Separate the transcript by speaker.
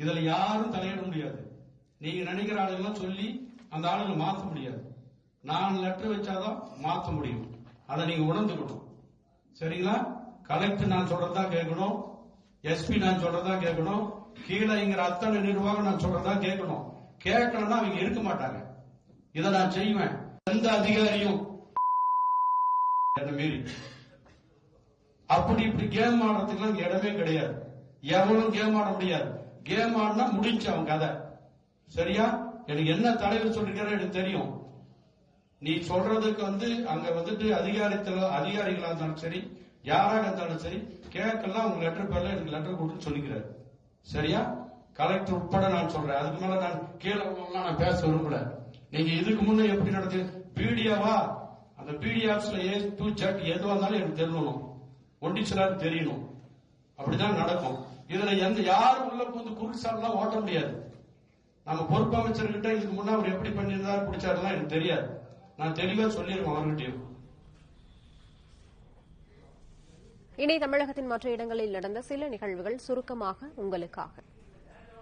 Speaker 1: இதுல யாரும் தலையிட முடியாது. நீங்க நினைக்கிற ஆளுங்கெல்லாம் சொல்லி அந்த ஆளுங்களை மாத்த முடியாது. நான் லெட்டர் வச்சாதான் மாத்த முடியும். அதை நீங்க உணர்ந்துக்கணும். சரிங்களா? கலெக்டர் நான் சொல்றதா கேட்கணும். எஸ்பி நான் சொல்றதா கேட்கணும். கீழே இங்கிற அத்தனை நிர்வாகம் நான் சொல்றதா கேட்கணும். கேட்கலன்னா அவங்க இருக்க மாட்டாங்க. இதை நான் செய்வேன். எந்த அதிகாரியும் என்ன மீறி. அப்படி இப்படி கேம் ஆடுறதுக்குலாம் இடமே கிடையாது. எவனும் கேம் ஆட முடியாது. கேம் ஆடினா முடிஞ்சு அவன் கதை. சரியா? எனக்கு என்ன தலைவர் சொல்லிருக்காரு எனக்கு தெரியும். நீ சொல்றதுக்கு வந்து அங்க வந்துட்டு அதிகாரத்தில் அதிகாரிகளா இருந்தாலும் சரி யாராக இருந்தாலும் சரி கேட்கலாம் உங்க லெட்டர் பேர்ல எனக்கு லெட்டர் கொடுத்து சொல்லிக்கிறாரு. சரியா? கலெக்டர் உட்பட நான் சொல்றேன். அதுக்கு மேல நான் கீழே நான் பேச விரும்பல. நீங்க இதுக்கு முன்ன எப்படி நடந்து பிடிஓவா அந்த பிடிஆப்ஸ்ல ஏ டூ ஜட் எதுவா இருந்தாலும் எனக்கு தெரியணும். ஒண்டிச்சலாக தெரியணும். அப்படிதான் நடக்கும். இதுல எந்த யாரும் உள்ள புகுந்து குறுக்கு ஓட்ட முடியாது. நம்ம பொறுப்பு அமைச்சர்கிட்ட இதுக்கு முன்னா அவர் எப்படி பண்ணியிருந்தாரு பிடிச்சாருலாம் எனக்கு தெரியாது. நான் தெளிவா சொல்லியிருக்கேன் அவர்கிட்டயும்.
Speaker 2: இனி தமிழகத்தின் மற்ற இடங்களில் நடந்த சில நிகழ்வுகள் சுருக்கமாக உங்களுக்காக.